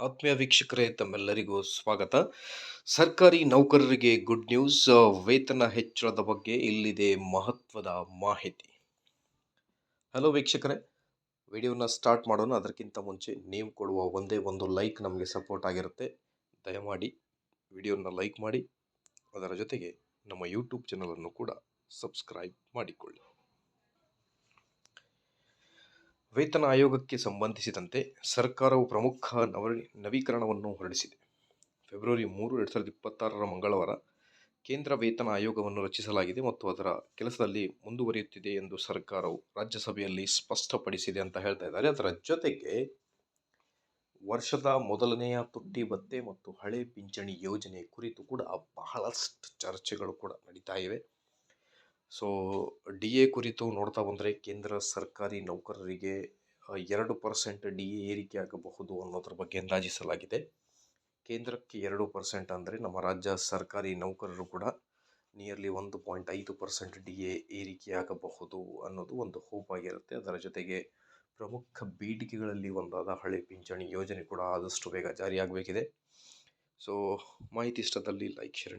ಆತ್ಮೀಯ ವೀಕ್ಷಕರೇ, ತಮ್ಮೆಲ್ಲರಿಗೂ ಸ್ವಾಗತ. ಸರ್ಕಾರಿ ನೌಕರರಿಗೆ ಗುಡ್ ನ್ಯೂಸ್ ವೇತನ ಹೆಚ್ಚಳದ ಬಗ್ಗೆ ಇಲ್ಲಿದೆ ಮಹತ್ವದ ಮಾಹಿತಿ. ಹಲೋ ವೀಕ್ಷಕರೇ, ವಿಡಿಯೋನ ಸ್ಟಾರ್ಟ್ ಮಾಡೋಣ. ಅದಕ್ಕಿಂತ ಮುಂಚೆ ನೀವು ಕೊಡುವ ಒಂದೇ ಒಂದು ಲೈಕ್ ನಮಗೆ ಸಪೋರ್ಟ್ ಆಗಿರುತ್ತೆ. ದಯಮಾಡಿ ವಿಡಿಯೋನ ಲೈಕ್ ಮಾಡಿ. ಅದರ ಜೊತೆಗೆ ನಮ್ಮ ಯೂಟ್ಯೂಬ್ ಚಾನಲನ್ನು ಕೂಡ ಸಬ್ಸ್ಕ್ರೈಬ್ ಮಾಡಿಕೊಳ್ಳಿ. ವೇತನ ಆಯೋಗಕ್ಕೆ ಸಂಬಂಧಿಸಿದಂತೆ ಸರ್ಕಾರವು ಪ್ರಮುಖ ನವ ನವೀಕರಣವನ್ನು ಹೊರಡಿಸಿದೆ. ಫೆಬ್ರವರಿ ಮೂರು, ಎರಡು ಸಾವಿರದ ಇಪ್ಪತ್ತಾರರ ಮಂಗಳವಾರ ಕೇಂದ್ರ ವೇತನ ಆಯೋಗವನ್ನು ರಚಿಸಲಾಗಿದೆ ಮತ್ತು ಅದರ ಕೆಲಸದಲ್ಲಿ ಮುಂದುವರಿಯುತ್ತಿದೆ ಎಂದು ಸರ್ಕಾರವು ರಾಜ್ಯಸಭೆಯಲ್ಲಿ ಸ್ಪಷ್ಟಪಡಿಸಿದೆ ಅಂತ ಹೇಳ್ತಾ ಇದ್ದಾರೆ. ಅದರ ಜೊತೆಗೆ ವರ್ಷದ ಮೊದಲನೆಯ ತುಟ್ಟಿ ಭತ್ತೆ ಮತ್ತು ಹಳೆ ಪಿಂಚಣಿ ಯೋಜನೆ ಕುರಿತು ಕೂಡ ಬಹಳಷ್ಟು ಚರ್ಚೆಗಳು ಕೂಡ ನಡೀತಾ ಇವೆ. ಸೊ, ಡಿ ಎ ಕುರಿತು ನೋಡ್ತಾ ಬಂದರೆ ಕೇಂದ್ರ ಸರ್ಕಾರಿ ನೌಕರರಿಗೆ ಎರಡು ಪರ್ಸೆಂಟ್ ಡಿ ಎ ಏರಿಕೆ ಆಗಬಹುದು ಅನ್ನೋದ್ರ ಬಗ್ಗೆ ಅಂದಾಜಿಸಲಾಗಿದೆ. ಕೇಂದ್ರಕ್ಕೆ ಎರಡು ಪರ್ಸೆಂಟ್ ಅಂದರೆ ನಮ್ಮ ರಾಜ್ಯ ಸರ್ಕಾರಿ ನೌಕರರು ಕೂಡ ನಿಯರ್ಲಿ ಒಂದು ಪಾಯಿಂಟ್ ಐದು ಪರ್ಸೆಂಟ್ ಡಿ ಎ ಏರಿಕೆಯಾಗಬಹುದು ಅನ್ನೋದು ಒಂದು ಹೋಪ್ ಆಗಿರುತ್ತೆ. ಅದರ ಜೊತೆಗೆ ಪ್ರಮುಖ ಬೇಡಿಕೆಗಳಲ್ಲಿ ಒಂದಾದ ಹಳೆ ಪಿಂಚಣಿ ಯೋಜನೆ ಕೂಡ ಆದಷ್ಟು ಬೇಗ ಜಾರಿಯಾಗಬೇಕಿದೆ. ಸೊ, ಮಾಹಿತಿ ಇಷ್ಟದಲ್ಲಿ ಲೈಕ್, ಶೇರ್